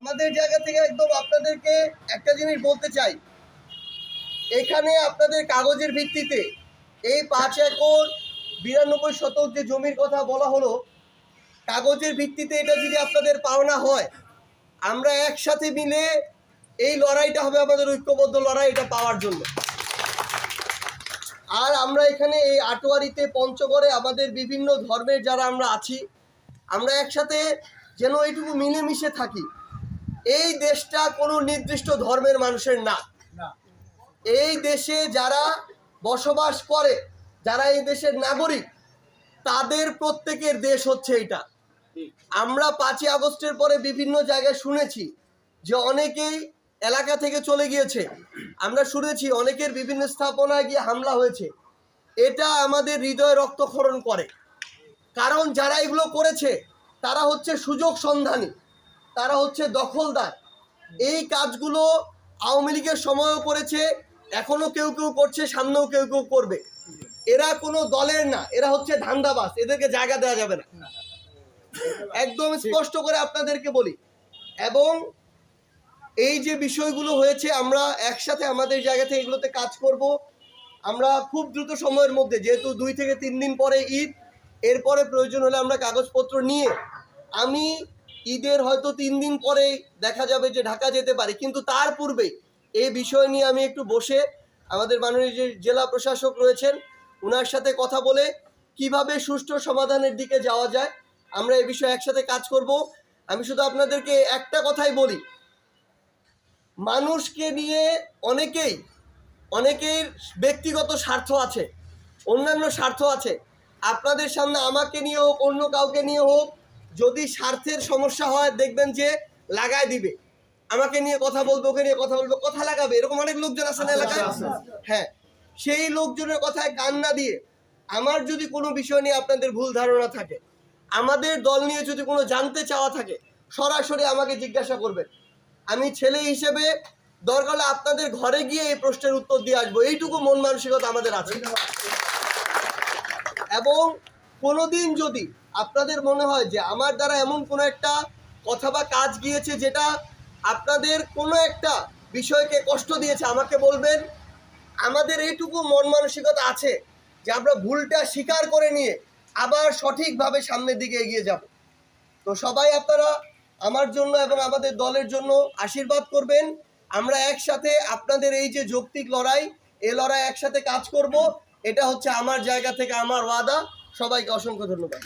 আমাদের জায়গা থেকে একদম আপনাদেরকে একটা জিনিস বলতে চাই। এখানে আপনাদের কাগজের ভিত্তিতে এই পাঁচ একর বিরানব্বই শতক যে জমির কথা বলা হলো, কাগজের ভিত্তিতে এটা যদি আপনাদের পাওনা হয়, আমরা একসাথে মিলে এই লড়াইটা হবে আমাদের ঐক্যবদ্ধ লড়াই এটা পাওয়ার জন্য। আমরা এখানে এই আটোয়ারিতে পঞ্চগড়ে আমাদের বিভিন্ন ধর্মের যারা আমরা আছি আমরা একসাথে যেন এইটুকু মিলেমিশে থাকি। এই দেশটা কোনো নির্দিষ্ট ধর্মের মানুষের না। এই দেশে যারা বসবাস করে যারা এই দেশের নাগরিক তাদের প্রত্যেকের দেশ হচ্ছে এটা আমরা পাঁচই আগস্টের পরে বিভিন্ন জায়গায় শুনেছি যে অনেকেই এলাকা থেকে চলে গিয়েছে। আমরা শুনেছি অনেকের বিভিন্ন স্থাপনায় গিয়ে হামলা হয়েছে। এটা আমাদের হৃদয় রক্তক্ষরণ করে। কারণ যারা এগুলো করেছে, তারা হচ্ছে সুযোগ সন্ধানী, তারা হচ্ছে দখলদার। এই কাজগুলো আওয়ামী লীগের সময়ও করেছে এখনও কেউ কেউ করছে, সামনেও কেউ কেউ করবে। এরা কোনো দলের না, এরা হচ্ছে ধান্দাবাস এদেরকে জায়গা দেওয়া যাবে না। একদম স্পষ্ট করে আপনাদেরকে বলি। এবং এই যে বিষয়গুলো হয়েছে, আমরা একসাথে আমাদের জায়গা থেকে এগুলোতে কাজ করব। আমরা খুব দ্রুত সময়ের মধ্যে, যেহেতু দুই থেকে তিন দিন পরে ঈদ, এরপরে প্রয়োজন হলে আমরা কাগজপত্র নিয়ে, আমি ঈদের হয়তো তিন দিন পরে দেখা যাবে যে ঢাকা যেতে পারি। কিন্তু তার পূর্বে এই বিষয় নিয়ে আমি একটু বসে আমাদের মাননীয় যে জেলা প্রশাসক রয়েছেন ওনার সাথে কথা বলে কীভাবে সুষ্ঠু সমাধানের দিকে যাওয়া যায়, আমরা এই বিষয়ে একসাথে কাজ করব। আমি শুধু আপনাদেরকে একটা কথাই বলি, মানুষকে নিয়ে অনেকেই অনেকের ব্যক্তিগত স্বার্থ আছে অন্যান্য স্বার্থ আছে। আপনাদের সামনে আমাকে নিয়ে হোক অন্য কাউকে নিয়ে হোক যদি স্বার্থের সমস্যা হয় দেখবেন যে লাগায় দিবে। আমাকে নিয়ে কথা বলব ওকে নিয়ে কথা বলব কথা লাগাবে। এরকম অনেক লোকজন আছে না এলাকায় হ্যাঁ। সেই লোকজনের কথায় কান না দিয়ে আমার যদি কোনো বিষয় নিয়ে আপনাদের ভুল ধারণা থাকে আমাদের দল নিয়ে যদি কোনো জানতে চাওয়া থাকে সরাসরি আমাকে জিজ্ঞাসা করবেন। আমি ছেলে হিসেবে দরকার হলে আপনাদের ঘরে গিয়ে এই প্রশ্নের উত্তর দিয়ে আসব। এইটুকু মন মানসিকতা আমাদের আছে। এবং কোনোদিন যদি আপনাদের মনে হয় যে আমার দ্বারা এমন কোনো একটা কথা বা কাজ গিয়েছে যেটা আপনাদের কোনো একটা বিষয়কে কষ্ট দিয়েছে, আমাকে বলবেন, আমাদের এইটুকু মন মানসিকতা আছে যে আমরা ভুলটা স্বীকার করে নিয়ে আবার সঠিকভাবে সামনের দিকে এগিয়ে যাব। তো সবাই আপনারা আমার জন্য এবং আমাদের দলের জন্য আশীর্বাদ করবেন। আমরা একসাথে আপনাদের এই যে যৌক্তিক লড়াই এ লড়াই একসাথে কাজ করব। এটা হচ্ছে আমার জায়গা থেকে আমার ওয়াদা। সবাইকে অসংখ্য ধন্যবাদ।